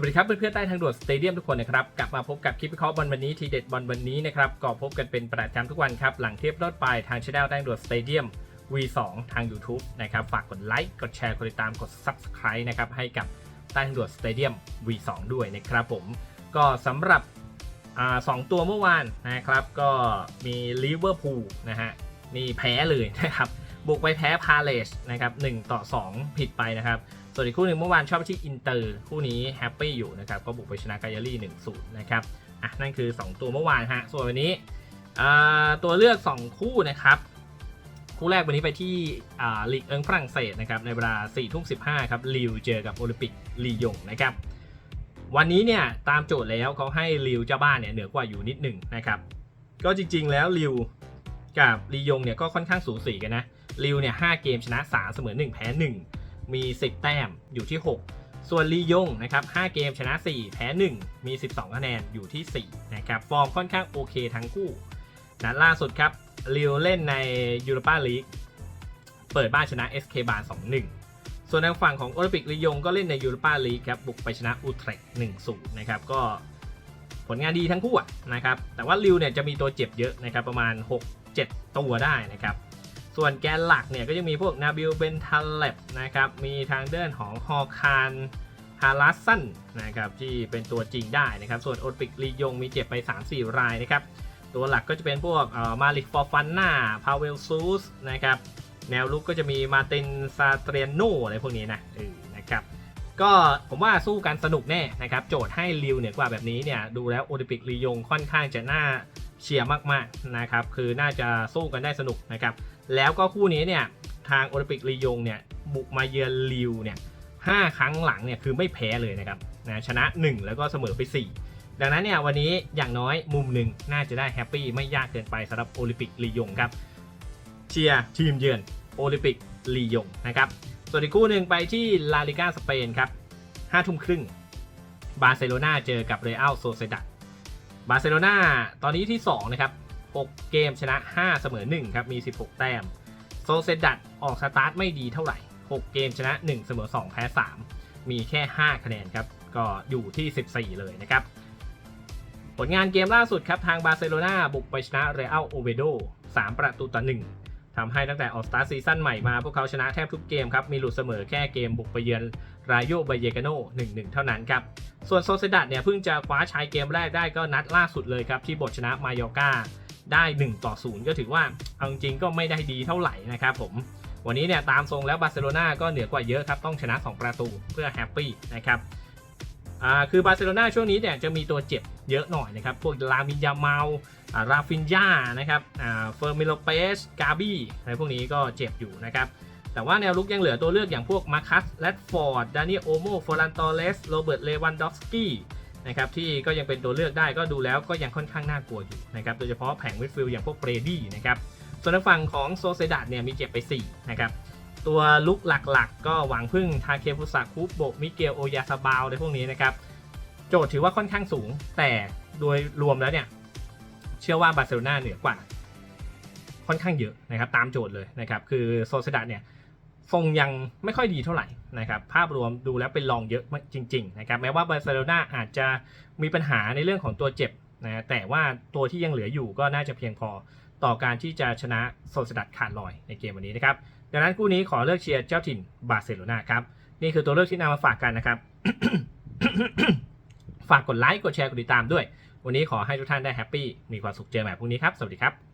วัสดีครับเพื่อนๆใต้ทางด่วนสเตเดียมทุกคนนะครับกลับมาพบกับคลิปวิเคราะห์บอลวันนี้ทีเด็ดบอลวันนี้นะครับก็พบกันเป็นประจำทุกวันครับหลังเทียบรอดไปทางช่องใต้ทางด่วนสเตเดียม V2 ทาง YouTube นะครับฝากกดไลค์กดแชร์กดติดตามกด Subscribe นะครับให้กับใต้ทางด่วนสเตเดียม V2 ด้วยนะครับผมก็สำหรับอสองตัวเมื่อวานนะครับก็มีลิเวอร์พูลนะฮะนี่แพ้เลยนะครับบุกไปแพ้พาเลสนะครับ1ต่อ 2 ผิดไปนะครับ ส่วนอีกคู่หนึ่งเมื่อวานชอบที่อินเตอร์คู่นี้แฮปปี้อยู่นะครับก็บุกไปชนะกายารี่1-0นะครับอะนั่นคือ 2 ตัวเมื่อวานฮะส่วนวันนี้ตัวเลือก 2 คู่นะครับคู่แรกวันนี้ไปที่ลีกเอิงฝรั่งเศสนะครับในเวลา4ทุ่ม15ครับลิวเจอกับโอลิมปิกลียงนะครับวันนี้เนี่ยตามโจทย์แล้วเขาให้ลิวเจ้าบ้านเนี่ยเหนือกว่าอยู่นิดหนึ่งนะครับก็จริงๆแล้วลิวกับลียงเนี่ยก็ค่อนข้างสูสีกันนะลิวเนี่ย5เกมชนะ 3 เสมอ 1 แพ้ 1 มี 10 แต้มอยู่ที่ 6 ส่วนลียงนะครับ5เกมชนะ 4 แพ้ 1 มี 12 คะแนนอยู่ที่ 4 นะครับ ฟอร์มค่อนข้างโอเคทั้งคู่นัดล่าสุดครับลิวเล่นในยูโรปาลีกเปิดบ้านชนะ SK บาร์2-1 ส่วนทางฝั่งของโอลิมปิกลียงก็เล่นในยูโรปาลีกครับบุกไปชนะอูเทรก1-0 นะครับก็ผลงานดีทั้งคู่นะครับ แต่ว่าลิวเนี่ยจะมีตัวเจ็บเยอะนะครับ ประมาณ 6-7 ตัวได้นะครับ ส่วนแกนหลักเนี่ยก็จะมีพวกนาบิลเบนทัลเลบนะครับ มีทางเดินของฮอคารฮารัสซันนะครับที่เป็นตัวจริงได้นะครับ ส่วนโอลิมปิกลียงมีเจ็บไป 3-4 รายนะครับ ตัวหลักก็จะเป็นพวกมาลิกฟอร์ฟันนาพาเวลซูสนะครับ แนวลุกก็จะมีมาตินซาเตรียโนอะไรพวกนี้นะเออนะครับก็ผมว่าสู้กันสนุกแน่นะครับ โจทย์ให้ลิวเหนือกว่าแบบนี้เนี่ยดูแล้วโอลิมปิกลียงค่อนข้างจะน่าเชียร์มากๆนะครับ คือน่าจะสู้กันได้สนุกนะครับ แล้วก็คู่นี้เนี่ยทางโอลิมปิกลียงเนี่ยบุกมาเยือนลิวเนี่ยห้าครั้งหลังเนี่ยคือไม่แพ้เลยนะครับนะชนะ 1 แล้วก็เสมอไป 4 ดังนั้นเนี่ยวันนี้อย่างน้อยมุมหนึ่งน่าจะได้แฮปปี้ไม่ยากเกินไปสำหรับโอลิมปิกลียงครับเชียร์ทีมเยือนโอลิมปิกลียงนะครับส่วนอีกคู่หนึ่งไปที่ลาลิก้าสเปนครับห้าทุ่มครึ่งบาร์เซโลนาเจอกับเรอัลโซเซดัดบาร์เซโลนาตอนนี้ที่2นะครับ 6 เกมชนะ 5 เสมอ 1 ครับ มี 16 แต้ม โซเซดัดออกสตาร์ทไม่ดีเท่าไหร่ 6 เกมชนะ 1 เสมอ 2 แพ้ 3 มีแค่ 5 คะแนนครับ ก็อยู่ที่ 14 เลยนะครับ ผลงานเกมล่าสุดครับ ทางบาร์เซโลนาบุกไปชนะเรอัลโอเวโด3 ประตูต่อ 1ทำให้ตั้งแต่ออกสตาร์ซีซั่นใหม่มา พวกเขาชนะแทบทุกเกมครับ มีหลุดเสมอแค่เกมบุกไปเยือนรายโยบายเยกาโน1-1 เท่านั้นครับ ส่วนโซเซดัดเนี่ยเพิ่งจะคว้าชัยเกมแรกได้ก็นัดล่าสุดเลยครับ ที่บทชนะมายอกา ได้ 1 ต่อ 0 ก็ถือว่าเอาจริงก็ไม่ได้ดีเท่าไหร่นะครับผมวันนี้เนี่ยตามทรงแล้วบาร์เซโลนาก็เหนือกว่าเยอะครับต้องชนะ 2 ประตูเพื่อแฮปปี้นะครับอ่าคือบาร์เซโลนาช่วงนี้เนี่ยจะมีตัวเจ็บเยอะหน่อยนะครับ พวกลามินยาเมาราฟินยานะครับอ่าเฟอร์มิโลเปสกาบี้อะไรพวกนี้ก็เจ็บอยู่นะครับแต่ว่าแนวลุกยังเหลือตัวเลือกอย่างพวกมาคัสแรดฟอร์ดดานิโอโมฟอรันตอเลสโรเบิร์ตเลวันดอฟสกี้ นะครับที่ก็ยังเป็นตัวเลือกได้ก็ดูแล้วก็ยังค่อนข้างน่ากลัวอยู่นะครับโดยเฉพาะแผงมิดฟิลอย่างพวกเบรดี้นะครับส่วนทางฝั่งของโซเซดัดเนี่ยมีเจ็บไป4นะครับตัวลุกหลักๆ ก็หวังพึ่งทาเคฟุสะคุโบมิเกลโอยาซาบาวในพวกนี้นะครับโจทย์ถือว่าค่อนข้างสูง แต่โดยรวมแล้วเนี่ยเชื่อว่าบาร์เซโลนาเหนือกว่า ค่อนข้างเยอะนะครับตามโจทย์เลยนะครับคือโซเซดัดเนี่ย ทรงยังไม่ค่อยดีเท่าไหร่นะครับภาพรวมดูแล้วเป็นรองเยอะจริงๆนะครับแม้ว่าบาร์เซโลนาอาจจะมีปัญหาในเรื่องของตัวเจ็บนะแต่ว่าตัวที่ยังเหลืออยู่ก็น่าจะเพียงพอต่อการที่จะชนะโซสดัดขาดลอยในเกมวันนี้นะครับดังนั้นคู่นี้ขอเลือกเชียร์เจ้าถิ่นบาร์เซโลนาครับนี่คือตัวเลือกที่นำมาฝากกันนะครับ ฝากกดไลค์กดแชร์กดติดตามด้วย วันนี้ขอให้ทุกท่านได้แฮปปี้มีความสุขเจอใหม่พรุ่งนี้ครับ สวัสดีครับ